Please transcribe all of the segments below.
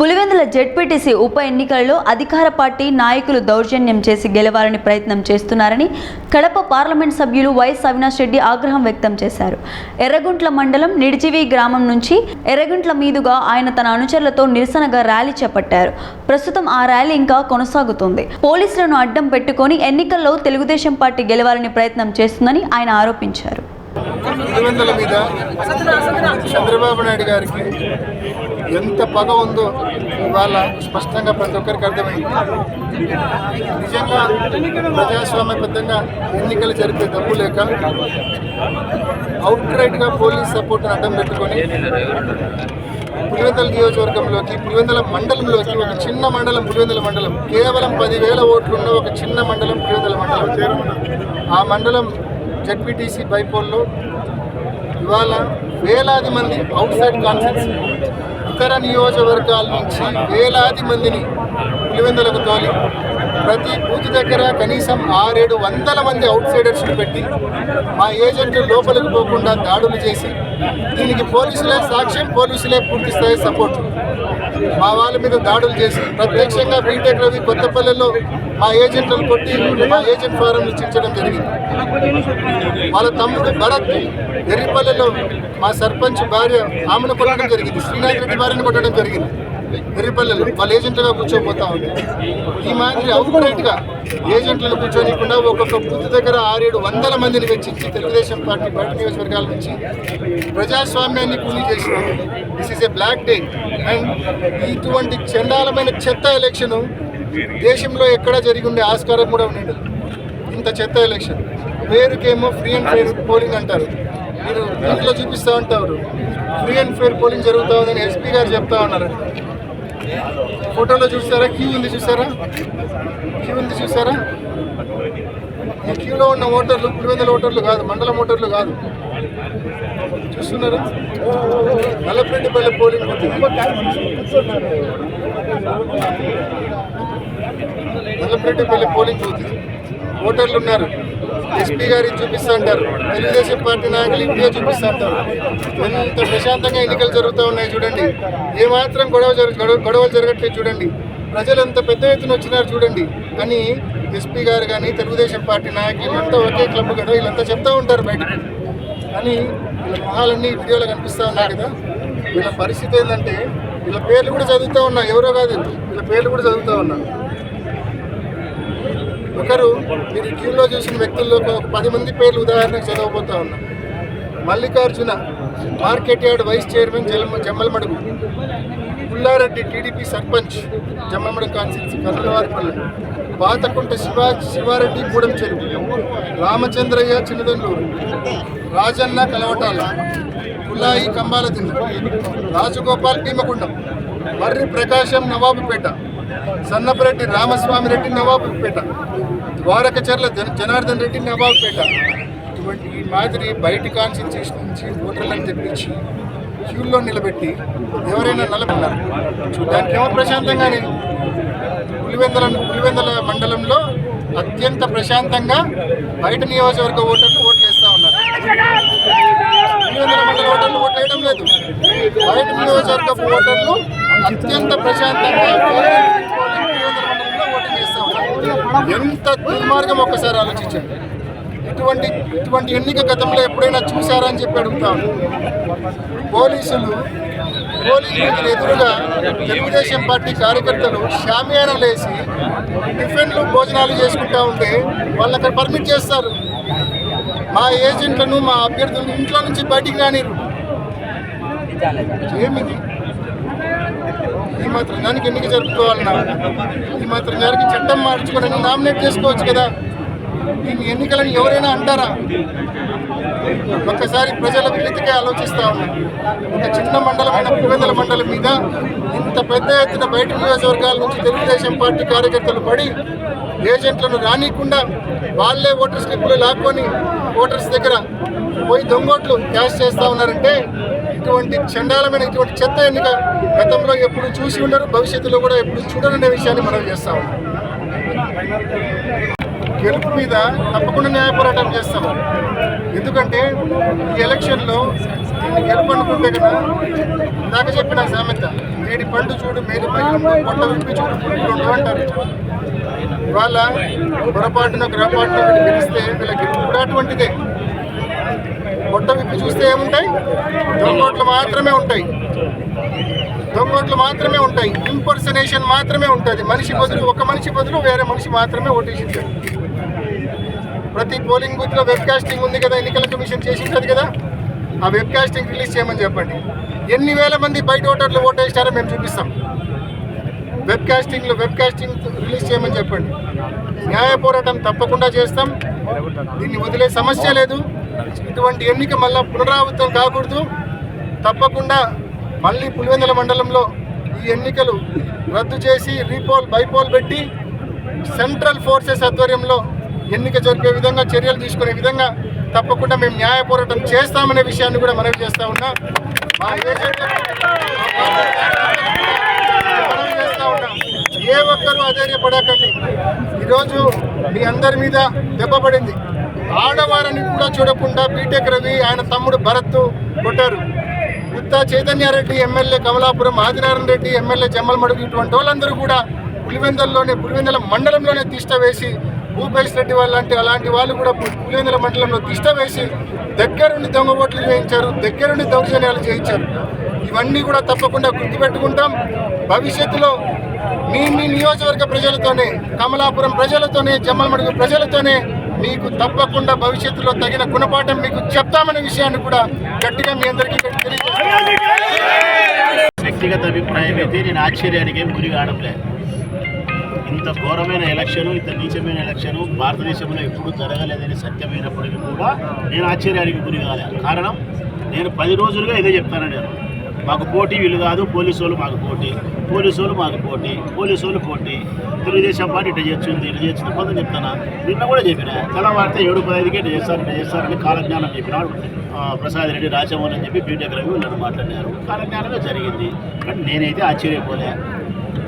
Pulivendula ZPTC ఉప ఎన్నికల్లో అధికార పార్టీ నాయకులు దౌర్జన్యం చేసి గెలవాలని ప్రయత్నం చేస్తున్నారని కడప పార్లమెంట్ సభ్యులు వైఎస్ అవినాష్ రెడ్డి ఆగ్రహం వ్యక్తం చేశారు. ఎర్రగుంట్ల మండలం నిడిజివి గ్రామం నుంచి ఎర్రగుంట్ల మీదుగా ఆయన తన అనుచరులతో నిరసనగా ర్యాలీ చేపట్టారు. ప్రస్తుతం ఆ ర్యాలీ ఇంకా కొనసాగుతుంది. పోలీసులను అడ్డం పెట్టుకొని ఎన్నికల్లో తెలుగుదేశం పార్టీ గెలవాలని ప్రయత్నం చేస్తుందని ఆయన ఆరోపించారు. పులివెందుల మీద చంద్రబాబు నాయుడు గారికి ఎంత పగ ఉందో ఇవాళ స్పష్టంగా ప్రతి ఒక్కరికి అర్థమైంది. నిజంగా ప్రజాస్వామ్యబద్ధంగా ఎన్నికలు జరిపే డబ్బు లేక అవుట్ రైట్గా పోలీస్ సపోర్ట్ని అడ్డం పెట్టుకొని పులివెందుల నియోజకవర్గంలోకి పులివెందుల మండలంలోకి ఒక చిన్న మండలం పులివెందుల మండలం కేవలం పదివేల ఓట్లున్న ఒక చిన్న మండలం పులివెందుల మండలం. ఆ మండలం జడ్పీటీసీ బైపోల్లో ఇవాళ వేలాది మంది అవుట్ సైడ్ కాన్ఫరెన్స్ ఇతర నియోజకవర్గాల నుంచి వేలాది మందిని పులివెందులకు తోలి ప్రతి బూత్ దగ్గర కనీసం ఆరేడు వందల మంది అవుట్ సైడర్స్ని పెట్టి మా ఏజెంట్లు లోపలికి పోకుండా దాడులు చేసి దీనికి పోలీసులే సాక్ష్యం పోలీసులే పూర్తి స్థాయి సపోర్ట్ మా వాళ్ళ మీద దాడులు చేసి ప్రత్యక్షంగా బీటెక్ రవి కొత్తపల్లెలో మా ఏజెంట్లను కొట్టి మా ఏజెంట్ ఫారంలు చించడం జరిగింది. వాళ్ళ తమ్ముడు భరత్ ఎర్రిపల్లెలో మా సర్పంచ్ భార్య ఆమెను కొట్టడం జరిగింది. శ్రీనాథ్ రెడ్డి భార్యను కొట్టడం జరిగింది. ఎర్రిపల్లెలు వాళ్ళు ఏజెంట్లుగా కూర్చోబోతా ఉంది. ఈ మాదిరి అవుట్ రైట్గా ఏజెంట్లను కూర్చోనికుండా ఒక్కొక్క బూత్ దగ్గర ఆరేడు వందల మందిని వెచ్చించి తెలుగుదేశం పార్టీ బయట నియోజకవర్గాల నుంచి ప్రజాస్వామ్యాన్ని కూలీ చేసిన this is a black day. And ఇటువంటి చండాలమైన చెత్త ఎలక్షన్ దేశంలో ఎక్కడా జరిగి ఉండే ఆస్కారం కూడా ఉండేది. ఇంత చెత్త ఎలక్షన్. పేరుకేమో ఫ్రీ అండ్ ఫెయిర్ పోలింగ్ అంటారు. మీరు ఇంట్లో చూపిస్తూ ఉంటారు. ఫ్రీ అండ్ ఫెయిర్ పోలింగ్ జరుగుతూ ఉందని ఎస్పీ గారు చెప్తా ఉన్నారు. ఫోటోలో చూసారా క్యూ ఉంది చూసారా క్యూ ఉంది చూసారా ఈ క్యూలో ఉన్న ఓటర్లు పులివెందుల ఓటర్లు కాదు మండలం ఓటర్లు కాదు. చూస్తున్నారా? నల్లపెట్టిపల్లి పోలింగ్ బూత్ ఇది. పోలింగ్ బూత్ ఓటర్లు ఉన్నారు. ఎస్పీ గారి చూపిస్తా అంటారు. తెలుగుదేశం పార్టీ నాయకులు ఇండియా చూపిస్తా అంటారు. ఎంత ప్రశాంతంగా ఎన్నికలు జరుగుతూ ఉన్నాయి చూడండి. ఏమాత్రం గొడవ జరు గొడవ- గొడవలు జరగట్లేదు చూడండి. ప్రజలు ఎంత పెద్ద ఎత్తున వచ్చినారు చూడండి. అని ఎస్పీ గారు కానీ తెలుగుదేశం పార్టీ నాయకులు అంతా ఒకే క్లబ్ కదా వీళ్ళంతా చెప్తా ఉంటారు బయటకు. అని వీళ్ళ మొహాలన్నీ వీడియోలో కనిపిస్తూ ఉన్నాయి కదా. వీళ్ళ పరిస్థితి ఏంటంటే వీళ్ళ పేర్లు కూడా చదువుతూ ఉన్నా ఎవరో కాదు. వీళ్ళ పేర్లు కూడా చదువుతూ ఉన్నా ఒకరు మీరు క్యూలో చూసిన వ్యక్తుల్లో ఒక పది మంది పేర్లు ఉదాహరణకు చదవబోతా ఉన్నా. Mallikarjuna market yard vice chairman జలమ Jammalamadugu Pullareddy TDP sarpanch Jammalamadugu constituency Karravaripalli Pathakunta Siva Sivareddy Gudem Cheruvu Ramachandraiah చిన్నదండూరు Rajanna కలవటాల కులాయి Kambala దిండు రాజగోపాల్ భీమగుండం మర్రి ప్రకాశం నవాబుపేట సన్నపరెడ్డి రామస్వామిరెడ్డి నవాబుపేట ద్వారకచర్ల జన జనార్దన్ రెడ్డి నవాబుపేట. ఇటువంటి ఈ మాదిరి బయట కాన్స్టిట్యూషన్ నుంచి ఓటర్లను తెప్పించి క్యూల్లో నిలబెట్టి ఎవరైనా నిలబడినారు చూడడానికి ఏమో ప్రశాంతంగానే పులివెందల పులివెందల మండలంలో అత్యంత ప్రశాంతంగా బయట నియోజకవర్గ ఓటర్లు ఓట్లు వేస్తూ ఉన్నారు. పులివెందల మండల ఓటర్లు ఓట్లు వేయడం లేదు. బయట నియోజకవర్గ ఓటర్లు అత్యంత ప్రశాంతంగా ఓటింగ్ ఎంత దుర్మార్గం ఒక్కసారి ఆలోచించండి. ఇటువంటి ఇటువంటి ఎన్నిక గతంలో ఎప్పుడైనా చూశారా అని చెప్పి అడుగుతాను. పోలీసులు పోలీసులు ఎదురుగా తెలుగుదేశం పార్టీ కార్యకర్తలు షామియానాలు లేచి టిఫిన్లు భోజనాలు చేసుకుంటా ఉంటే వాళ్ళు అక్కడ పర్మిట్ చేస్తారు. మా ఏజెంట్లను మా అభ్యర్థులను ఇంట్లో నుంచి బయటికి రానిరు. ఏమిది? ఈ మాత్రం దానికి ఎన్నిక జరుపుకోవాలన్నా? ఈ మాత్రం దానికి చట్టం మార్చుకోవడానికి నామినేట్ చేసుకోవచ్చు కదా. దీన్ని ఎన్నికలను ఎవరైనా అంటారా? ఒక్కసారి ప్రజల వినతికే ఆలోచిస్తా ఉన్నారు ఒక చిన్న మండలమైన పులివెందుల మండలం మీద ఇంత పెద్ద ఎత్తున బయట నియోజకవర్గాల నుంచి తెలుగుదేశం పార్టీ కార్యకర్తలు పడి ఏజెంట్లను రానియకుండా వాళ్ళే ఓటర్ స్లిప్పులు లాక్కొని ఓటర్స్ దగ్గర పోయి దొంగోట్లు క్యాష్ చేస్తా ఉన్నారంటే ఇటువంటి చండాలమైన ఇటువంటి చెత్త ఎన్నిక గతంలో ఎప్పుడు చూసి ఉండరు భవిష్యత్తులో కూడా ఎప్పుడు చూడరనే విషయాన్ని మనం చేస్తాము గెలుపు మీద తప్పకుండా న్యాయ పోరాటం చేస్తాము. ఎందుకంటే ఈ ఎలక్షన్లో గెలుపు అనుకుంటే కదా ఇందాక చెప్పిన సామెత మేడి పండు చూడు మేడి పంట విప్పి చూడు పురుగులు అంటారు. ఇవాళ పొరపాటున గ్రహపాటున వీళ్ళు గెలిస్తే వీళ్ళ గెలుపు కూడా అటువంటిదే. పొట్ట విప్పి చూస్తే ఏముంటాయి? దొంగోట్లు మాత్రమే ఉంటాయి. దొంగోట్లు మాత్రమే ఉంటాయి. ఇంపర్సనేషన్ మాత్రమే ఉంటుంది. మనిషి బదులు ఒక మనిషి బదులు వేరే మనిషి మాత్రమే ఓటేసింటారు ప్రతి పోలింగ్ బూత్లో వెబ్కాస్టింగ్ వెబ్ ఉంది కదా ఎన్నికల కమిషన్ చేసింటుంది కదా ఆ వెబ్ కాస్టింగ్ రిలీజ్ చేయమని చెప్పండి. ఎన్ని వేల మంది బయట ఓటర్లు ఓటేస్తారో మేము చూపిస్తాం. వెబ్ వెబ్కాస్టింగ్ వెబ్ రిలీజ్ చేయమని చెప్పండి. న్యాయ పోరాటం తప్పకుండా చేస్తాం. దీన్ని వదిలే సమస్య లేదు. ఇటువంటి ఎన్నిక మళ్ళా పునరావృతం కాకూడదు. తప్పకుండా మళ్ళీ పులివెందుల మండలంలో ఈ ఎన్నికలు రద్దు చేసి రీపోల్ బైపోల్ పెట్టి సెంట్రల్ ఫోర్సెస్ ఆధ్వర్యంలో ఎన్నిక జరిపే విధంగా చర్యలు తీసుకునే విధంగా తప్పకుండా మేము న్యాయ పోరాటం చేస్తామనే విషయాన్ని కూడా మనవి చేస్తూ ఉన్నా. మా చేస్తా ఉన్నాం. ఏ ఒక్కరూ అధైర్యపడకండి. ఈరోజు మీ అందరి మీద దెబ్బ పడింది. ఆడవారిని కూడా చూడకుండా బీటెక్ రవి ఆయన తమ్ముడు భరత్ కొట్టారు. ఉత్తా చైతన్యారెడ్డి ఎమ్మెల్యే కమలాపురం ఆదినారాయణ రెడ్డి ఎమ్మెల్యే జమ్మలమడుగు ఇటువంటి వాళ్ళందరూ కూడా పులివెందల్లోనే పులివెందల మండలంలోనే తిష్ట వేసి భూపేష్ రెడ్డి వాళ్ళు అలాంటి వాళ్ళు కూడా పు- పులివెందుల మండలంలో తిష్ట వేసి దగ్గరుండి దొంగ ఓట్లు చేయించారు దగ్గరుండి దౌర్జన్యాలు చేయించారు. ఇవన్నీ కూడా తప్పకుండా గుర్తుపెట్టుకుంటాం. భవిష్యత్తులో మీ మీ నియోజకవర్గ ప్రజలతోనే కమలాపురం ప్రజలతోనే జమ్మలమడుగు ప్రజలతోనే మీకు తప్పకుండా భవిష్యత్తులో తగిన గుణపాఠం మీకు చెప్తామనే విషయాన్ని కూడా గట్టిగా మీ అందరికీ వ్యక్తిగత అభిప్రాయం అయితే నేను ఆశ్చర్యానికి ఏం గురి కావడంలే ఇంత ఘోరమైన ఎలక్షన్ ఇంత నీచమైన ఎలక్షన్ భారతదేశంలో ఎప్పుడూ జరగలేదని సత్యమైనప్పటికీ కూడా నేను ఆశ్చర్యానికి గురి కాలే. కారణం నేను పది రోజులుగా ఇదే చెప్తాను నేను మాకు పోటీ వీళ్ళు కాదు పోలీసు వాళ్ళు మాకు పోటీ పోలీసు వాళ్ళు మాకు పోటీ పోలీసు వాళ్ళు పోటీ. తెలుగుదేశం పార్టీ ఇట్లా చేస్తుంది ఇటు చేస్తుంది కొంత చెప్తాను? నిన్న కూడా చెప్పిన. తెల్లవారితే ఏడు పదికి ఇటు చేస్తారు ఇటు చేస్తారని కాలజ్ఞానం చెప్పినాడు ప్రసాద్ రెడ్డి రాజమోహన్ అని చెప్పి బీటెక్ రవి వీళ్ళని మాట్లాడినారు. కాలజ్ఞానమే జరిగింది. కానీ నేనైతే ఆశ్చర్యపోలే.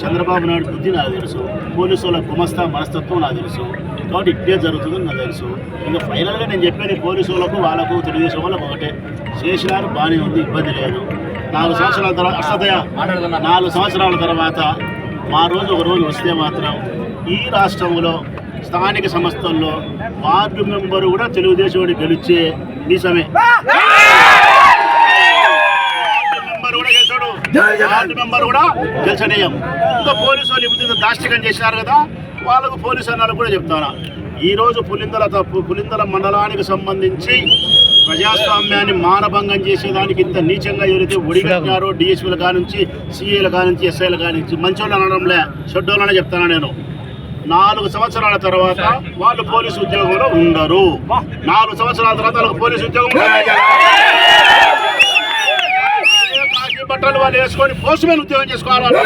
చంద్రబాబు నాయుడు బుద్ధి నాకు తెలుసు. పోలీసు వాళ్ళ గుమస్తా మనస్తత్వం నాకు తెలుసు. కాబట్టి ఇట్టే జరుగుతుందని నాకు తెలుసు. ఇంకా ఫైనల్గా నేను చెప్పేది పోలీసు వాళ్ళకు వాళ్ళకు తెలుగుదేశం వాళ్ళకు ఒకటే. చేసినారు బాగానే ఉంది ఇబ్బంది లేదు. నాలుగు సంవత్సరాల తర్వాత అస్తదయ నాలుగు సంవత్సరాల తర్వాత మా రోజు ఒక రోజు వస్తే మాత్రం ఈ రాష్ట్రంలో స్థానిక సంస్థల్లో వార్డు మెంబరు కూడా తెలుగుదేశం గెలిచే నిజమే. వార్డు మెంబర్ కూడా గెలిచనీయం. ఇంకా పోలీసు వాళ్ళు ఇప్పుడు దాష్టికం చేసినారు కదా వాళ్ళకు పోలీసు అన్నారు కూడా చెప్తాను ఈ రోజు పులిందల తప్పు పులిందల మండలానికి సంబంధించి ప్రజాస్వామ్యాన్ని మానభంగం చేసేదానికి ఇంత నీచంగా ఎవరైతే ఒడిగట్టినారో డిఎస్పీల కానుంచి సిఏల కానుంచి ఎస్ఐల కానుంచి మంచోళ్ళు అనడంలే షెడ్యూల్ చెప్తాను నేను నాలుగు సంవత్సరాల తర్వాత వాళ్ళు పోలీసు ఉద్యోగంలో ఉండరు నాలుగు సంవత్సరాల తర్వాత వాళ్ళకి పోలీసు ఉద్యోగం బట్టలు వాళ్ళు వేసుకొని పోస్ట్ మ్యాన్ ఉద్యోగం చేసుకోవాలి వాళ్ళు.